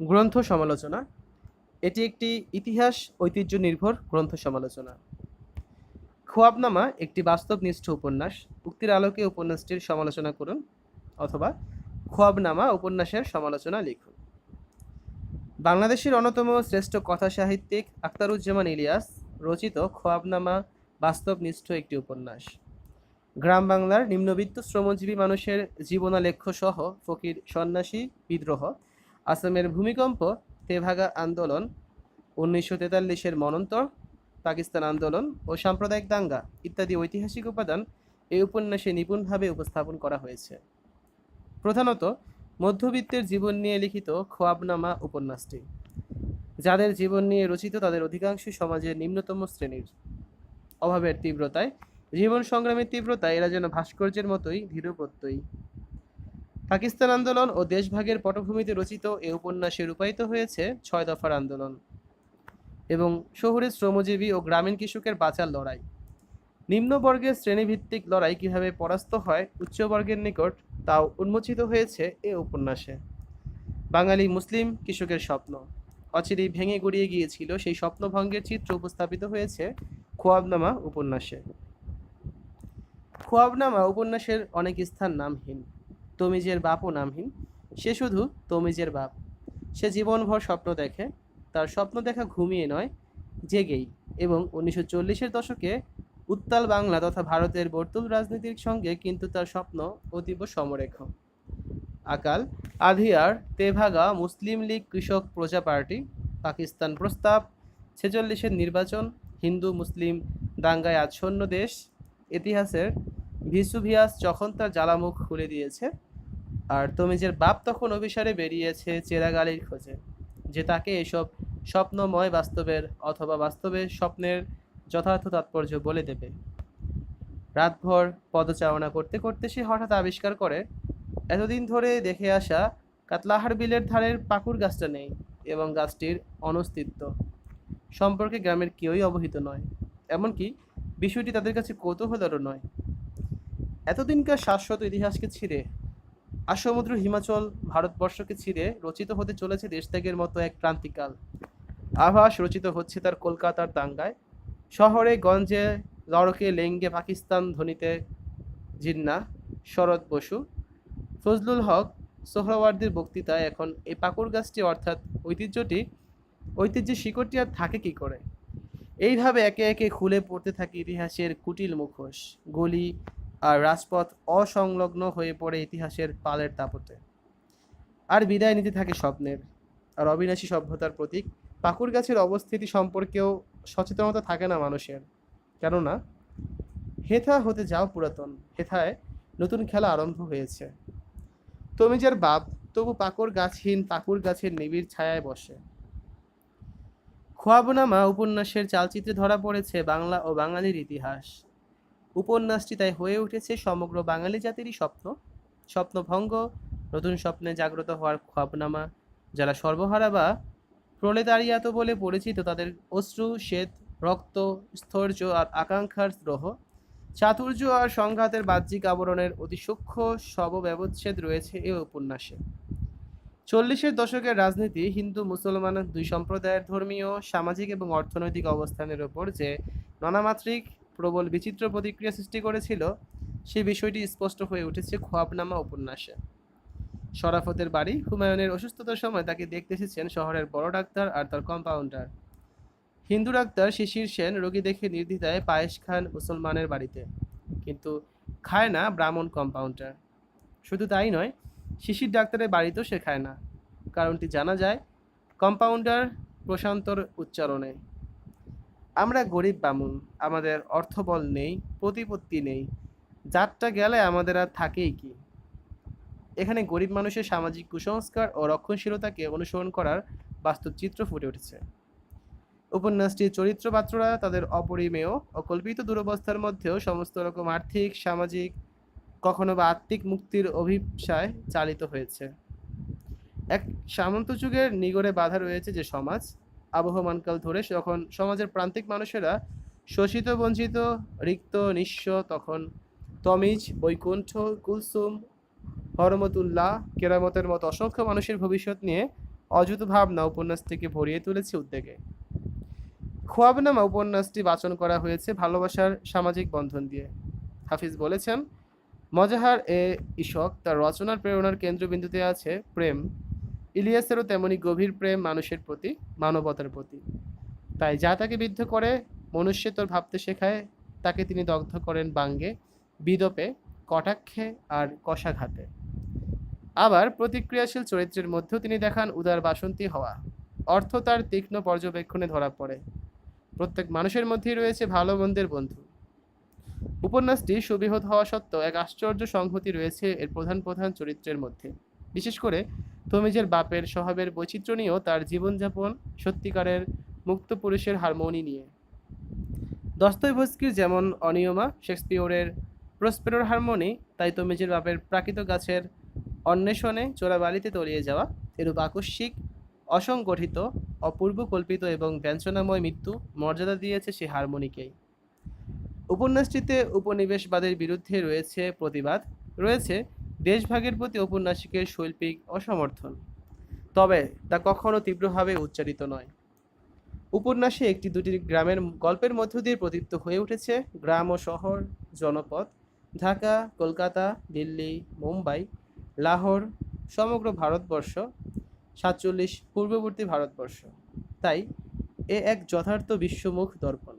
গ্রন্থ সমালোচনা। এটি একটি ইতিহাস ঐতিহ্য নির্ভর গ্রন্থ সমালোচনা। খোয়াবনামা একটি বাস্তবনিষ্ঠ উপন্যাস। উক্তির আলোকে উপন্যাসটির সমালোচনা করুন অথবা খোয়াবনামা উপন্যাসের সমালোচনা লিখুন। বাংলাদেশের অন্যতম শ্রেষ্ঠ কথা সাহিত্যিক আখতারুজ্জামান ইলিয়াস রচিত খোয়াবনামা বাস্তবনিষ্ঠ একটি উপন্যাস। গ্রাম বাংলার নিম্নবিত্ত শ্রমজীবী মানুষের জীবনালেখ্য সহ ফকির সন্ন্যাসী বিদ্রোহ আসামের ভূমিকম্প, তেভাগা আন্দোলন, উনিশশো তেতাল্লিশের মনন্তর, পাকিস্তান আন্দোলন ও সাম্প্রদায়িক দাঙ্গা ইত্যাদি ঐতিহাসিক উপাদান এই উপন্যাসে নিপুণভাবে উপস্থাপন করা হয়েছে। প্রধানত মধ্যবিত্তের জীবন নিয়ে লিখিত খোয়াবনামা উপন্যাসটি, যাদের জীবন নিয়ে রচিত তাদের অধিকাংশ সমাজের নিম্নতম শ্রেণির। অভাবের তীব্রতায়, জীবন সংগ্রামের তীব্রতায় এরা যেন ভাস্কর্যের মতোই ধীরপ্রত্যয়ী। পাকিস্তান আন্দোলন ও দেশভাগের পটভূমিতে রচিত এ উপন্যাসে রূপায়িত হয়েছে ছয় দফার আন্দোলন এবং শহুরে শ্রমজীবী ও গ্রামীণ কৃষকের বাঁচার লড়াই। নিম্নবর্গের শ্রেণীভিত্তিক লড়াই কীভাবে পরাস্ত হয়, উচ্চবর্গের নিকট তাও উন্মোচিত হয়েছে এ উপন্যাসে। বাঙালি মুসলিম কৃষকের স্বপ্ন। অচিরেই ভেঙে গড়িয়ে গিয়েছিল সেই স্বপ্নভঙ্গের চিত্র উপস্থাপিত হয়েছে খোয়াবনামা উপন্যাসে। খোয়াবনামা উপন্যাসের অনেক স্থান নামহীন। তমিজের বাপও নামহীন, সে শুধু তমিজের বাপ। সে জীবনভর স্বপ্ন দেখে, তার স্বপ্ন দেখা ঘুমিয়ে নয়, জেগেই এবং উনিশশো চল্লিশের দশকে উত্তাল বাংলা তথা ভারতের বর্তুল রাজনীতির সঙ্গে কিন্তু তার স্বপ্ন অতীব সমরেখ। আকাল, আধিয়ার, তেভাগা মুসলিম লীগ কৃষক প্রজা পার্টি, পাকিস্তান প্রস্তাব, ছেচল্লিশের নির্বাচন, হিন্দু মুসলিম দাঙ্গায় আচ্ছন্ন দেশ, ইতিহাসের ভিসুভিয়াস যখন তার জ্বালামুখ খুলে দিয়েছে আর তমিজের বাপ তখন অভিসারে বেরিয়েছে চেরাগালির খোঁজে, যে তাকে এসব স্বপ্নময় বাস্তবের অথবা বাস্তবের স্বপ্নের যথার্থ তাৎপর্য বলে দেবে। রাতভর পদচারণা করতে করতে সে হঠাৎ আবিষ্কার করে, এতদিন ধরে দেখে আসা কাতলাহার বিলের ধারের পাকুর গাছটা নেই এবং গাছটির অনস্তিত্ব সম্পর্কে গ্রামের কেউই অবহিত নয়, এমনকি বিষয়টি তাদের কাছে কৌতূহলেরও নয়। এতদিনকার শাশ্বত ইতিহাসকে ছিঁড়ে আসমুদ্র হিমাচল, ভারতবর্ষকে ছিঁড়ে রচিত হতে চলেছে দেশত্যাগের মতো এক ক্রান্তিকাল। আভাস রচিত হচ্ছে তার কলকাতার দাঙ্গায়। শহরে, গঞ্জে, লড়কে, লেঙ্গে, পাকিস্তান ধ্বনিতে জিন্না, শরৎ বসু। ফজলুল হক, সোহরাওয়ার্দির বক্তৃতায় এখন এই পাকুর গাছটি অর্থাৎ ঐতিহ্যটি, ঐতিহ্যের শিকড়টি আর থাকে কি করে? এইভাবে একে একে খুলে পড়তে থাকে ইতিহাসের কুটিল মুখোশ। গলি আর রাজপথ অসংলগ্ন হয়ে পড়ে ইতিহাসের পালের তাপতে। আর বিদায় নিতে থাকে স্বপ্নের। আর অবিনাশী সভ্যতার প্রতীক পাকুর গাছের অবস্থিতি সম্পর্কেও সচেতনতা থাকে না মানুষের। কেননা, হেথা হতে যাও পুরাতন, হেথায় নতুন খেলা আরম্ভ হয়েছে। তমিজের বাপ, তবু পাকুর গাছহীন পাকুর গাছের নিবিড় ছায়ায় বসে। খোয়াবনামা উপন্যাসের চালচিত্রে ধরা পড়েছে বাংলা ও বাঙালির ইতিহাস। উপন্যাসটি তাই হয়ে উঠেছে সমগ্র বাঙালি জাতিরই স্বপ্ন। স্বপ্নভঙ্গ, নতুন স্বপ্নে জাগ্রত হওয়ার খোয়াবনামা যারা সর্বহারা বা প্রলেতারিয়াত বলে পরিচিত তাদের অশ্রু, শ্বেত, রক্ত, স্থৈর্য আর আকাঙ্ক্ষার দ্রোহ চাতুর্য আর সংঘাতের বাহ্যিক আবরণের অতি সূক্ষ্ম ব্যবচ্ছেদ রয়েছে এ উপন্যাসে। চল্লিশের দশকের রাজনীতি হিন্দু, মুসলমান, দুই সম্প্রদায়ের ধর্মীয়, সামাজিক এবং অর্থনৈতিক অবস্থানের ওপর যে নানামাত্রিক প্রবল বিচিত্র প্রতিক্রিয়া সৃষ্টি করেছিল, সেই বিষয়টি স্পষ্ট হয়ে উঠেছে খোয়াবনামা উপন্যাসে। শরাফতের বাড়ি হুমায়ুনের অসুস্থতার সময় তাকে দেখতে এসেছেন শহরের বড় ডাক্তার আর তার কম্পাউন্ডার। হিন্দু ডাক্তার শিশির সেন রোগী দেখে নির্দ্বিধায় পায়েস খান মুসলমানের বাড়িতে, কিন্তু খায় না ব্রাহ্মণ কম্পাউন্ডার। শুধু তাই নয়, শিশির ডাক্তারের বাড়িতেও সে খায় না, কারণটি জানা যায় কম্পাউন্ডার প্রশান্তর উচ্চারণে। আমরা গরিব বামুন, আমাদের অর্থবল নেই, প্রতিপত্তি নেই, যাত্রা গেলে আমাদের আর থাকেই কি? এখানে গরিব মানুষের সামাজিক কুসংস্কার ও রক্ষণশীলতাকে অনুসরণ করার বাস্তব চিত্র ফুটে উঠেছে। উপন্যাসটির চরিত্র পাত্ররা তাদের অপরিমেয় ও কল্পিত দুরবস্থার মধ্যেও সমস্ত রকম আর্থিক, সামাজিক, কখনো বা আত্মিক মুক্তির অভিপ্সায় চালিত হয়েছে। এক সামন্ত যুগের নিগড়ে বাধা রয়েছে যে সমাজ আবহমানকাল ধরে যখন সমাজের প্রান্তিক মানুষেরা শোষিত, বঞ্চিত, রিক্ত, নিঃস্ব, তখন তমিজ, বৈকুণ্ঠ, কুলসুম, হরমতুল্লাহ, কেরামতের মতো অসংখ্য মানুষের ভবিষ্যৎ নিয়ে অযুত ভাবনা উপন্যাসটিকে ভরিয়ে তুলেছে উদ্বেগে খোয়াবনামা উপন্যাসটি বাচন করা হয়েছে ভালোবাসার সামাজিক বন্ধন দিয়ে। হাফিজ বলেছেন মজাহার এ ইশক তার রচনার প্রেরণার কেন্দ্রবিন্দুতে আছে প্রেম ইলিয়াসেরও তেমনি গভীর প্রেম মানুষের প্রতি, মানবতার প্রতি। তাই যা তাকে বিদ্ধ করে মনুষ্যতর ভাবতে শেখায়, তাকে তিনি দগ্ধ করেন বাঙ্গে, বিদপে, কটাক্ষে আর কষাঘাতে। আবার প্রতিক্রিয়াশীল চরিত্রের মধ্যেও তিনি দেখান উদার বাসন্তী হওয়া। অর্থ তার তীক্ষ্ণ পর্যবেক্ষণে ধরা পড়ে। প্রত্যেক মানুষের মধ্যেই রয়েছে ভালো মন্দের বন্ধু। উপন্যাসটি সুবৃহৎ হওয়া সত্ত্বেও এক আশ্চর্য সংহতি রয়েছে এর প্রধান প্রধান চরিত্রের মধ্যে। বিশেষ করে তমিজের বাপের স্বভাবের বৈচিত্র্য নিয়েও তার জীবনযাপন সত্যিকারের মুক্ত পুরুষের হারমোনি নিয়ে। দস্তইভস্কির যেমন অনিয়মা, শেক্সপিয়রের প্রসপেরোর হারমোনি, তাই তমিজের বাপের প্রাকৃত গাছের অন্বেষণে চোরাবালিতে তলিয়ে যাওয়া, এরূপ আকস্মিক, অসংগঠিত, অপূর্ব কল্পিত এবং ব্যঞ্জনাময় মৃত্যু মর্যাদা দিয়েছে সে হারমোনিকেই। উপন্যাসটিতে উপনিবেশবাদের বিরুদ্ধে রয়েছে প্রতিবাদ, রয়েছে দেশভাগের প্রতি ঔপন্যাসিকের শৈল্পিক অসমর্থন। তবে তা কখনো তীব্রভাবে উচ্চারিত নয়। উপন্যাসে একটি দুটি গ্রামের গল্পের মধ্য দিয়ে প্রদীপ্ত হয়ে উঠেছে গ্রাম ও শহর, জনপদ, ঢাকা, কলকাতা, দিল্লি, মুম্বাই, লাহোর, সমগ্র ভারতবর্ষ, সাতচল্লিশ পূর্ববর্তী ভারতবর্ষ। তাই এ এক যথার্থ বিশ্বমুখ দর্পণ।